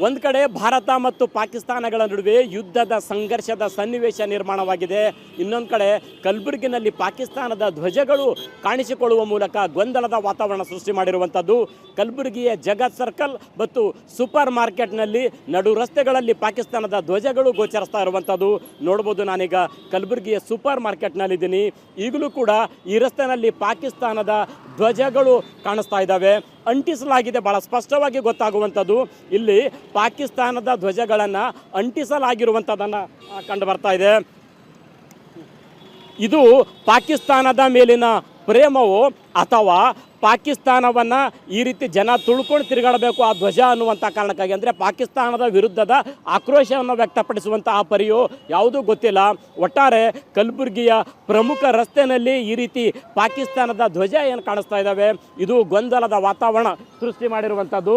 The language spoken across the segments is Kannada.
ಒಂದು ಕಡೆ ಭಾರತ ಮತ್ತು ಪಾಕಿಸ್ತಾನಗಳ ನಡುವೆ ಯುದ್ಧದ ಸಂಘರ್ಷದ ಸನ್ನಿವೇಶ ನಿರ್ಮಾಣವಾಗಿದೆ. ಇನ್ನೊಂದು ಕಡೆ ಕಲಬುರಗಿನಲ್ಲಿ ಪಾಕಿಸ್ತಾನದ ಧ್ವಜಗಳು ಕಾಣಿಸಿಕೊಳ್ಳುವ ಮೂಲಕ ಗೊಂದಲದ ವಾತಾವರಣ ಸೃಷ್ಟಿ ಮಾಡಿರುವಂಥದ್ದು ಕಲಬುರಗಿಯ ಜಗತ್ ಸರ್ಕಲ್ ಮತ್ತು ಸೂಪರ್ ಮಾರ್ಕೆಟ್ನಲ್ಲಿ ನಡು ರಸ್ತೆಗಳಲ್ಲಿ ಪಾಕಿಸ್ತಾನದ ಧ್ವಜಗಳು ಗೋಚರಿಸ್ತಾ ಇರುವಂಥದ್ದು ನೋಡ್ಬೋದು ನಾನೀಗ ಕಲಬುರಗಿಯ ಸೂಪರ್ ಮಾರ್ಕೆಟ್ನಲ್ಲಿದ್ದೀನಿ. ಈಗಲೂ ಕೂಡ ಈ ರಸ್ತೆನಲ್ಲಿ ಪಾಕಿಸ್ತಾನದ ಧ್ವಜಗಳು ಕಾಣಿಸ್ತಾ ಇದ್ದಾವೆ. ಅಂಟಿಸಲಾಗಿದೆ ಭಾಳ ಸ್ಪಷ್ಟವಾಗಿ ಗೊತ್ತಾಗುವಂಥದ್ದು. ಇಲ್ಲಿ ಪಾಕಿಸ್ತಾನದ ಧ್ವಜಗಳನ್ನು ಅಂಟಿಸಲಾಗಿರುವಂಥದ್ದನ್ನು ಕಂಡು ಬರ್ತಾ ಇದೆ. ಇದು ಪಾಕಿಸ್ತಾನದ ಮೇಲಿನ ಪ್ರೇಮವು ಅಥವಾ ಪಾಕಿಸ್ತಾನವನ್ನು ಈ ರೀತಿ ಜನ ತುಳ್ಕೊಂಡು ತಿರುಗಾಡಬೇಕು ಆ ಧ್ವಜ ಅನ್ನುವಂಥ ಕಾರಣಕ್ಕಾಗಿ ಅಂದರೆ ಪಾಕಿಸ್ತಾನದ ವಿರುದ್ಧದ ಆಕ್ರೋಶವನ್ನು ವ್ಯಕ್ತಪಡಿಸುವಂಥ ಆ ಪರಿಯು ಯಾವುದೂ ಗೊತ್ತಿಲ್ಲ. ಒಟ್ಟಾರೆ ಕಲಬುರಗಿಯ ಪ್ರಮುಖ ರಸ್ತೆಯಲ್ಲಿ ಈ ರೀತಿ ಪಾಕಿಸ್ತಾನದ ಧ್ವಜ ಏನು ಕಾಣಿಸ್ತಾ ಇದ್ದಾವೆ? ಇದು ಗೊಂದಲದ ವಾತಾವರಣ ಸೃಷ್ಟಿ ಮಾಡಿರುವಂಥದ್ದು.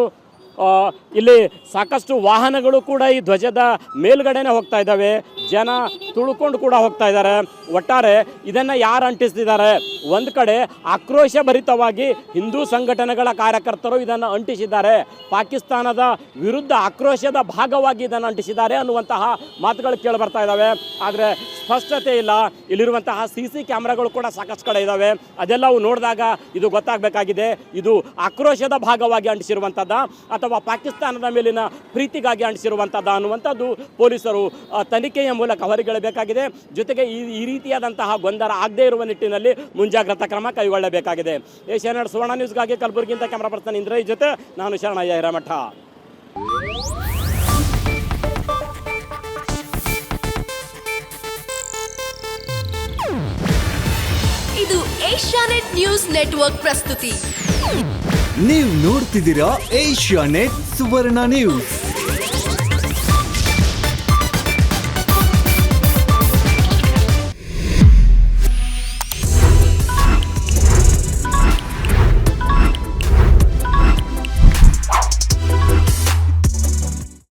ಇಲ್ಲಿ ಸಾಕಷ್ಟು ವಾಹನಗಳು ಕೂಡ ಈ ಧ್ವಜದ ಮೇಲ್ಗಡೆನೆ ಹೋಗ್ತಾ ಇದ್ದಾವೆ. ಜನ ತುಳ್ಕೊಂಡು ಕೂಡ ಹೋಗ್ತಾ ಇದ್ದಾರೆ. ಒಟ್ಟಾರೆ ಇದನ್ನು ಯಾರು ಅಂಟಿಸ್ತಿದ್ದಾರೆ? ಒಂದು ಕಡೆ ಆಕ್ರೋಶ ಭರಿತವಾಗಿ ಹಿಂದೂ ಸಂಘಟನೆಗಳ ಕಾರ್ಯಕರ್ತರು ಇದನ್ನು ಅಂಟಿಸಿದ್ದಾರೆ. ಪಾಕಿಸ್ತಾನದ ವಿರುದ್ಧ ಆಕ್ರೋಶದ ಭಾಗವಾಗಿ ಇದನ್ನು ಅಂಟಿಸಿದ್ದಾರೆ ಅನ್ನುವಂತಹ ಮಾತುಗಳು ಕೇಳಿ ಬರ್ತಾ ಇದ್ದಾವೆ. ಆದರೆ ಸ್ಪಷ್ಟತೆ ಇಲ್ಲ. ಇಲ್ಲಿರುವಂತಹ ಸಿ ಸಿ ಕ್ಯಾಮ್ರಾಗಳು ಕೂಡ ಸಾಕಷ್ಟು ಕಡೆ ಇದ್ದಾವೆ. ಅದೆಲ್ಲವೂ ನೋಡಿದಾಗ ಇದು ಗೊತ್ತಾಗಬೇಕಾಗಿದೆ. ಇದು ಆಕ್ರೋಶದ ಭಾಗವಾಗಿ ಅಂಟಿಸಿರುವಂಥದ್ದ ಅಥವಾ ಪಾಕಿಸ್ತಾನದ ಮೇಲಿನ ಪ್ರೀತಿಗಾಗಿ ಅಂಟಿಸಿರುವಂಥದ್ದ ಅನ್ನುವಂಥದ್ದು ಪೊಲೀಸರು ತನಿಖೆಯ ಮೂಲಕ ಹೊರಗಿಡಬೇಕಾಗಿದೆ ಜೊತೆಗೆ ಈ ಈ ರೀತಿಯಾದಂತಹ ಗೊಂದಲ ಆಗದೇ ಇರುವ ನಿಟ್ಟಿನಲ್ಲಿ ಮುಂಜಾಗ್ರತಾ ಕ್ರಮ ಕೈಗೊಳ್ಳಬೇಕಾಗಿದೆ. ಏಷ್ಯಾನೆಟ್ ಸುವರ್ಣ ನ್ಯೂಸ್ಗಾಗಿ ಕಲಬುರಗಿಯಿಂದ ಕ್ಯಾಮ್ರಾ ಪರ್ಸನ್ ಇಂದ್ರ ಜೊತೆ ನಾನು ಶರಣಯ್ಯ ಹಿರಮಠ. ಇದು ಏಷ್ಯಾನೆಟ್ ನ್ಯೂಸ್ ನೆಟ್ವರ್ಕ್ ಪ್ರಸ್ತುತಿ. ನೀವು ನೋಡ್ತಿದ್ದೀರಾ ಏಷ್ಯಾನೆಟ್ ಸುವರ್ಣ ನ್ಯೂಸ್.